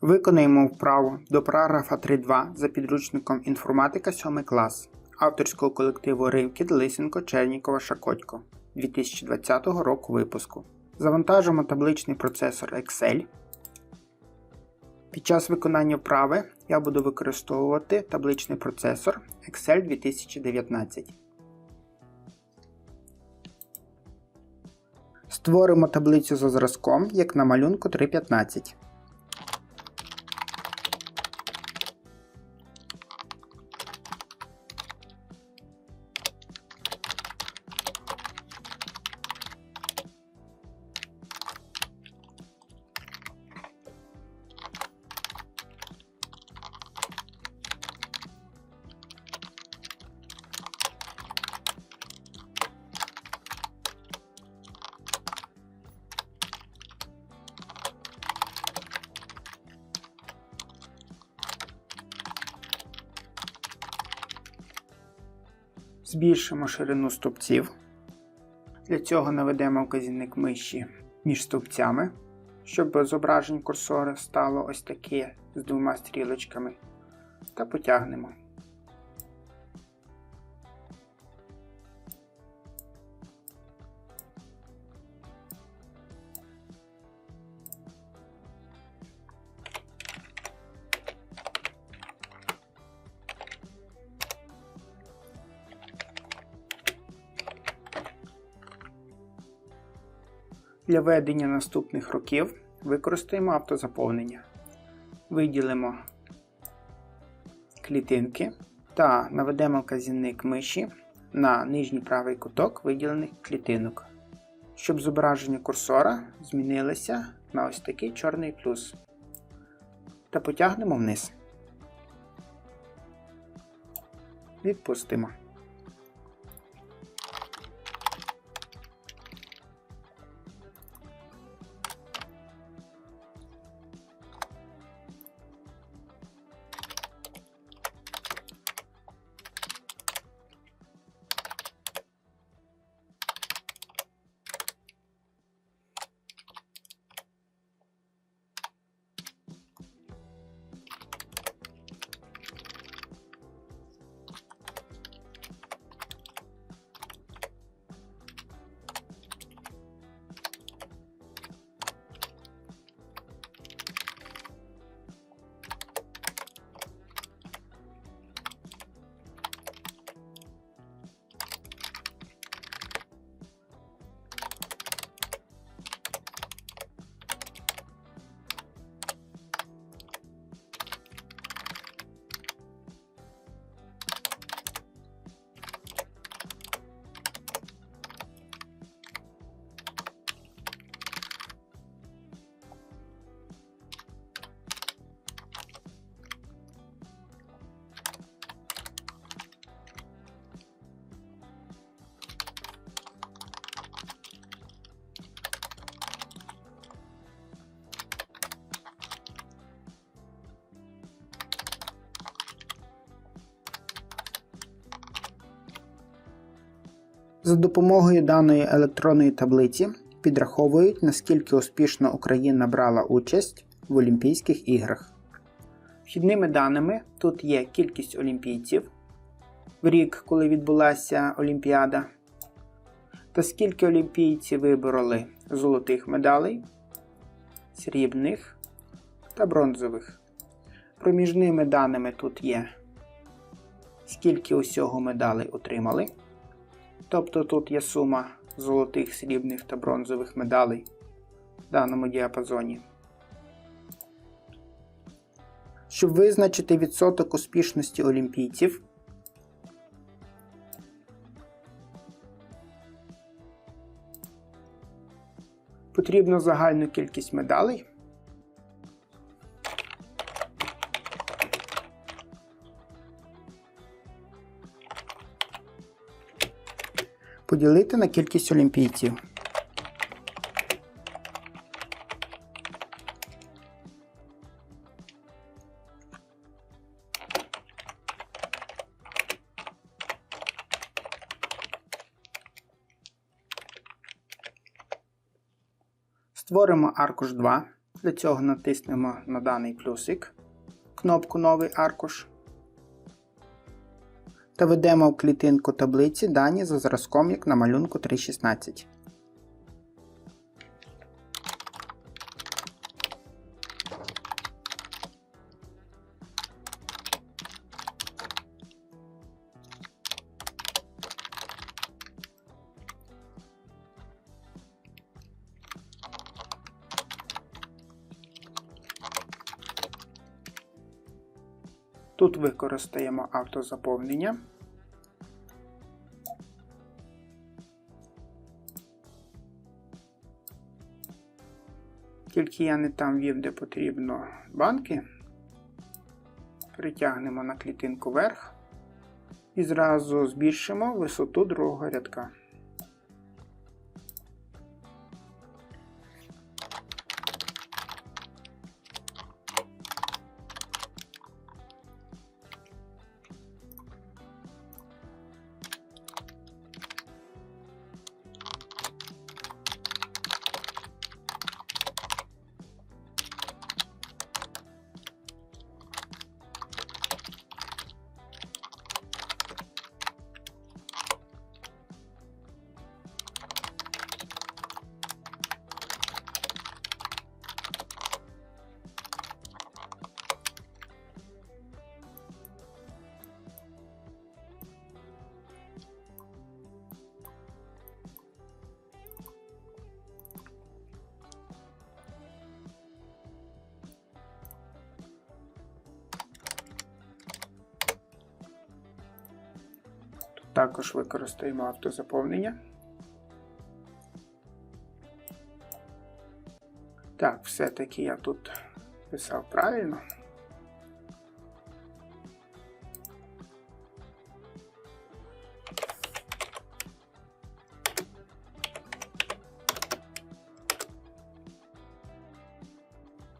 Виконаємо вправу до параграфа 3.2 за підручником інформатика 7 клас авторського колективу Ривкіт Лисенко Чернікова Шакотько 2020 року випуску. Завантажимо табличний процесор Excel. Під час виконання вправи я буду використовувати табличний процесор Excel 2019. Створимо таблицю за зразком, як на малюнку 3.15. Збільшимо ширину стовпців. Для цього наведемо вказівник миші між стовпцями, щоб зображення курсора стало ось таке з двома стрілочками. Та потягнемо. Для ведення наступних років використаємо автозаповнення. Виділимо клітинки та наведемо вказівник миші на нижній правий куток виділених клітинок, щоб зображення курсора змінилося на ось такий чорний плюс. Та потягнемо вниз. Відпустимо. За допомогою даної електронної таблиці підраховують, наскільки успішно Україна брала участь в Олімпійських іграх. Вхідними даними тут є кількість олімпійців в рік, коли відбулася Олімпіада, та скільки олімпійців вибороли золотих медалей, срібних та бронзових. Проміжними даними тут є, скільки усього медалей отримали. Тобто тут є сума золотих, срібних та бронзових медалей в даному діапазоні. Щоб визначити відсоток успішності олімпійців, потрібно загальну кількість медалей поділити на кількість олімпійців. Створимо аркуш 2 Для цього натиснемо на даний плюсик, кнопку Новий аркуш та ведемо в клітинку таблиці дані за зразком, як на малюнку 3.16. Тут використаємо автозаповнення. Тільки я не там ввів, де потрібно банки. Притягнемо на клітинку вверх і зразу збільшимо висоту другого рядка. Також використаємо автозаповнення. Так, все-таки я тут писав правильно.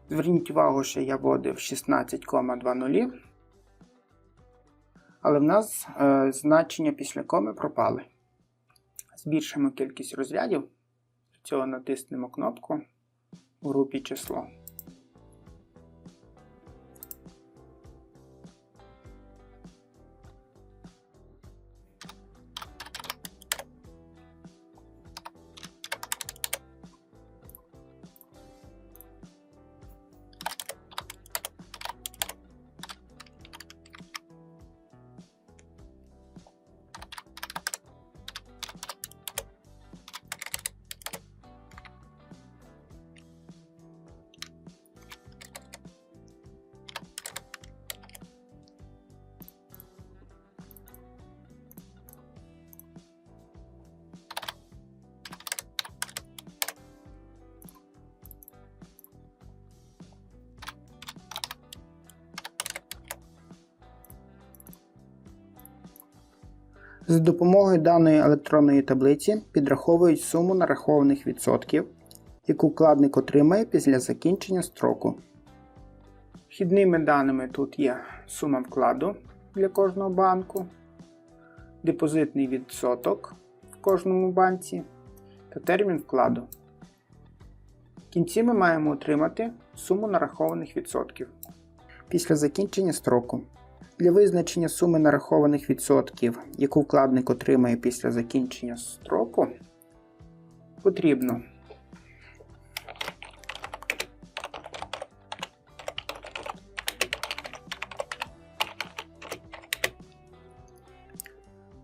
Зверніть увагу, що я вводив 16,20. Але в нас е, значення після коми пропали. Збільшимо кількість розрядів. Для цього натиснемо кнопку у групі число. За допомогою даної електронної таблиці підраховують суму нарахованих відсотків, яку вкладник отримає після закінчення строку. Вхідними даними тут є сума вкладу для кожного банку, депозитний відсоток в кожному банці та термін вкладу. В кінці ми маємо отримати суму нарахованих відсотків. Після закінчення строку для визначення суми нарахованих відсотків, яку вкладник отримає після закінчення строку, потрібно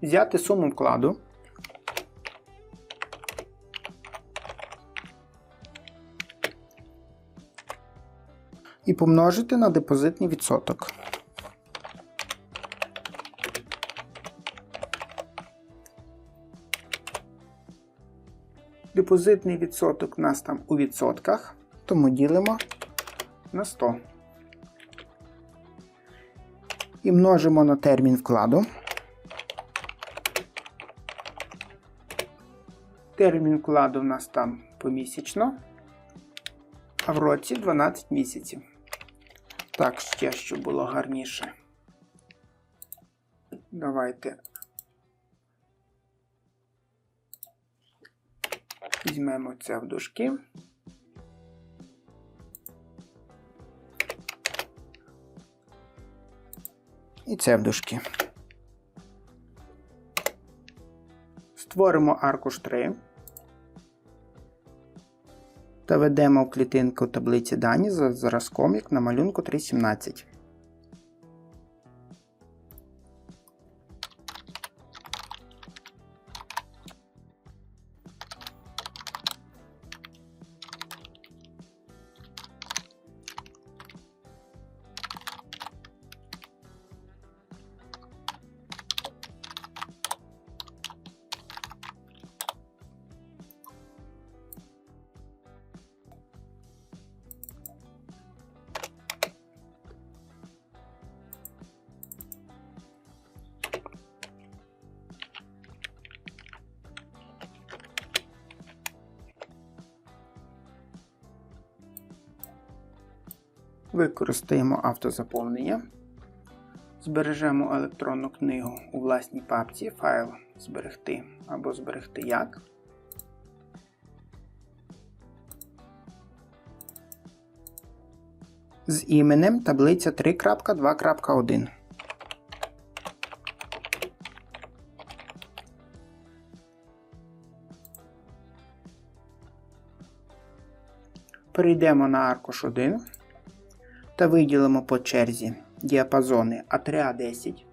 взяти суму вкладу. І помножити на депозитний відсоток. Депозитний відсоток у нас там у відсотках, тому ділимо на 100. І множимо на термін вкладу. Термін вкладу у нас там помісячно, а в році 12 місяців. Так, ще щоб було гарніше. Давайте Візьмемо це в дужки. І це в дужки. Створимо аркуш 3 та ведемо в клітинку таблиці дані за зразком, як на малюнку 3.17. Використаємо автозаповнення. Збережемо електронну книгу у власній папці файл зберегти або зберегти як. З іменем таблиця 3.2.1. Перейдемо на аркуш 1 та виділимо по черзі діапазони А3А10.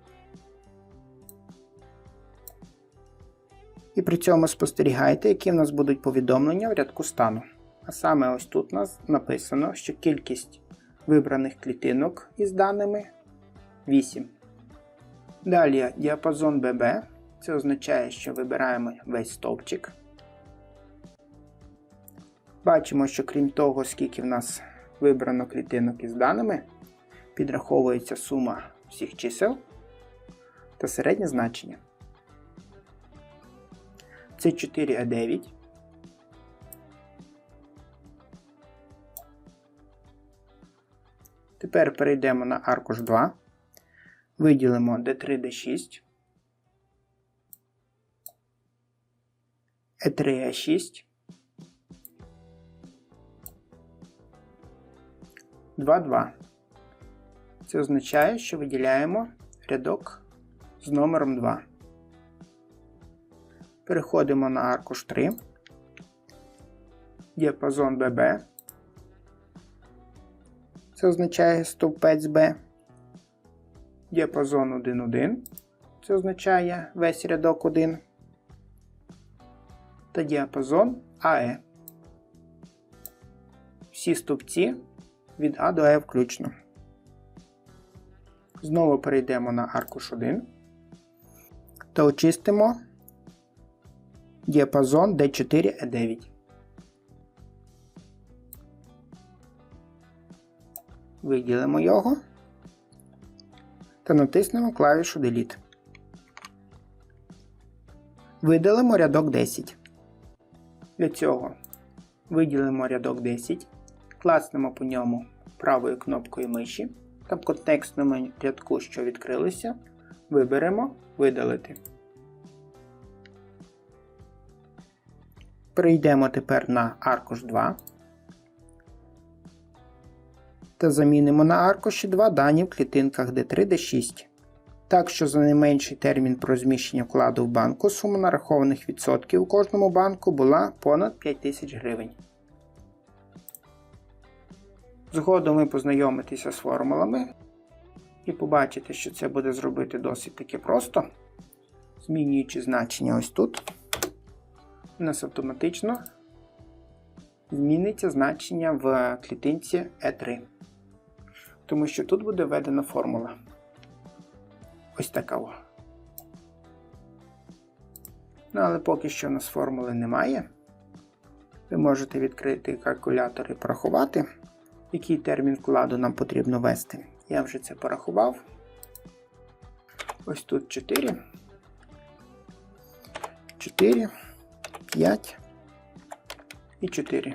І при цьому спостерігайте, які в нас будуть повідомлення в рядку стану. А саме ось тут у нас написано, що кількість вибраних клітинок із даними 8. Далі діапазон BB. Це означає, що вибираємо весь стовпчик. Бачимо, що крім того, скільки в нас вибрано клітинок із даними, підраховується сума всіх чисел та середнє значення. Це 4А9. Тепер перейдемо на аркуш 2, виділимо D3D6, E3A6, 2,2. Це означає, що виділяємо рядок з номером 2. Переходимо на аркуш 3, діапазон BB. Це означає стовпець B. Діапазон 1,1. Це означає весь рядок 1. Та діапазон AE. Всі стовпці від А до Е включно. Знову перейдемо на аркуш 1 та очистимо діапазон D4E9. Виділимо його та натиснемо клавішу Delete. Видалимо рядок 10. Для цього виділимо рядок 10, класнемо по ньому правою кнопкою миші та в контекстному рядку, що відкрилися, виберемо Видалити. Перейдемо тепер на аркуш 2 та замінимо на аркуші 2 дані в клітинках D3 D6. Так що за найменший термін про розміщення вкладу в банку сума нарахованих відсотків у кожному банку була понад 5000 гривень. Згодом ви познайомитеся з формулами і побачите, що це буде зробити досить таки просто. Змінюючи значення ось тут, у нас автоматично зміниться значення в клітинці E3. Тому що тут буде введена формула. Ось така. О. Ну, але поки що у нас формули немає. Ви можете відкрити калькулятор і порахувати, який термін вкладу нам потрібно ввести. Я вже це порахував. Ось тут 4. 4, 5 і 4.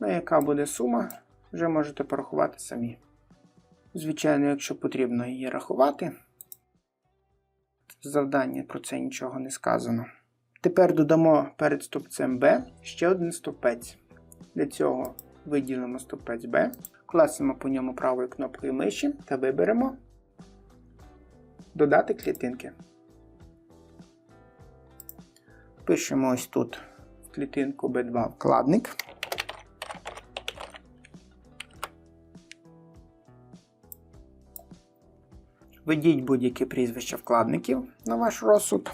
Ну, яка буде сума, вже можете порахувати самі. Звичайно, якщо потрібно її рахувати, завдання про це нічого не сказано. Тепер додамо перед стовпцем B ще один стовпець. Для цього виділимо стовпець B, класимо по ньому правою кнопкою миші та виберемо Додати клітинки. Пишемо ось тут в клітинку B2 вкладник. Введіть будь-які прізвища вкладників на ваш розсуд.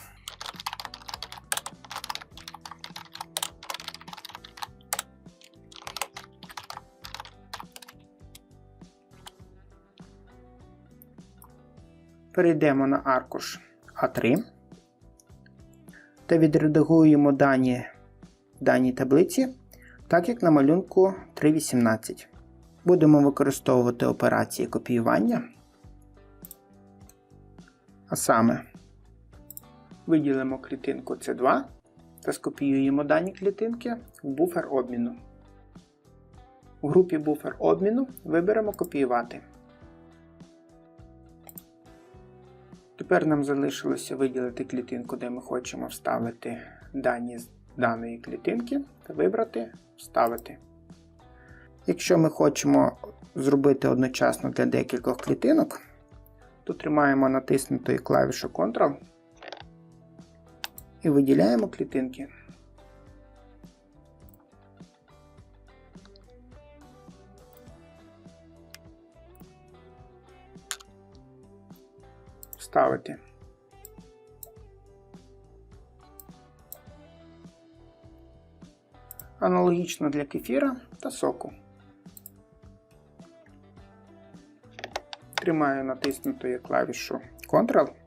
Перейдемо на аркуш А3 та відредагуємо дані в даній таблиці, так як на малюнку 3.18. Будемо використовувати операції копіювання. А саме виділимо клітинку C2 та скопіюємо дані клітинки в буфер обміну. В групі буфер обміну виберемо копіювати. Тепер нам залишилося виділити клітинку, де ми хочемо вставити дані з даної клітинки та вибрати Вставити. Якщо ми хочемо зробити одночасно для декількох клітинок, то тримаємо натиснутою клавішу Ctrl і виділяємо клітинки. Вставити. Аналогічно для кефіра та соку. Тримаю натиснутою клавішу Ctrl.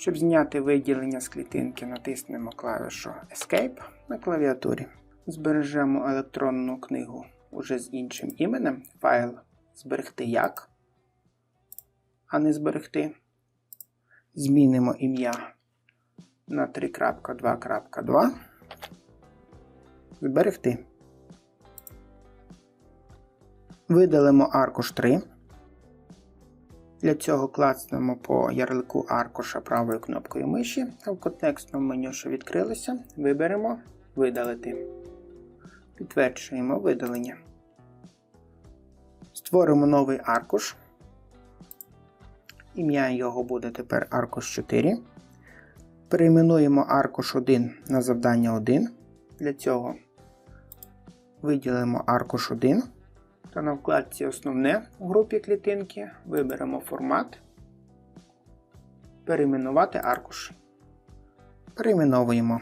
Щоб зняти виділення з клітинки, натиснемо клавішу Escape на клавіатурі. Збережемо електронну книгу уже з іншим іменем. Файл зберегти як, а не зберегти. Змінимо ім'я на 3.2.2. Зберегти. Видалимо аркуш 3. Для цього клацнемо по ярлику аркуша правою кнопкою миші, а в контекстному меню, що відкрилося, виберемо Видалити. Підтверджуємо видалення. Створимо новий аркуш. Ім'я його буде тепер аркуш 4. Перейменуємо аркуш 1 на завдання 1. Для цього виділимо аркуш 1. Та на вкладці Основне у групі клітинки виберемо формат, перейменувати аркуш. Перейменовуємо.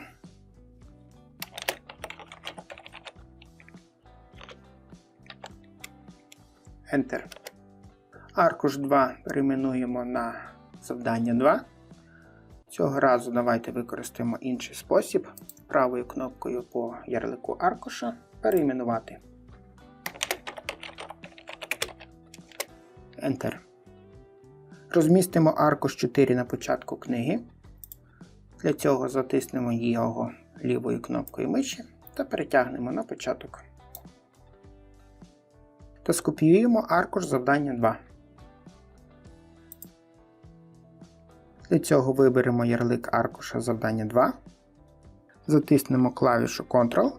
Enter. Аркуш 2 перейменуємо на завдання 2. Цього разу давайте використаємо інший спосіб. Правою кнопкою по ярлику аркуша перейменувати. Enter. Розмістимо аркуш 4 на початку книги. Для цього затиснемо його лівою кнопкою миші та перетягнемо на початок. Та скопіюємо аркуш завдання 2. Для цього виберемо ярлик аркуша завдання 2. Затиснемо клавішу Ctrl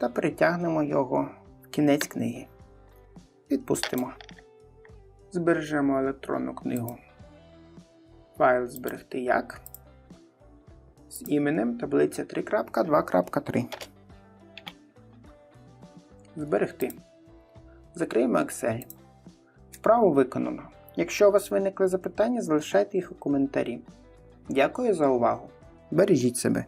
та перетягнемо його в кінець книги. Відпустимо. Збережемо електронну книгу. Файл зберегти як з іменем таблиця 3.2.3. Зберегти. Закриємо Excel. Вправо виконано. Якщо у вас виникли запитання, залишайте їх у коментарі. Дякую за увагу. Бережіть себе.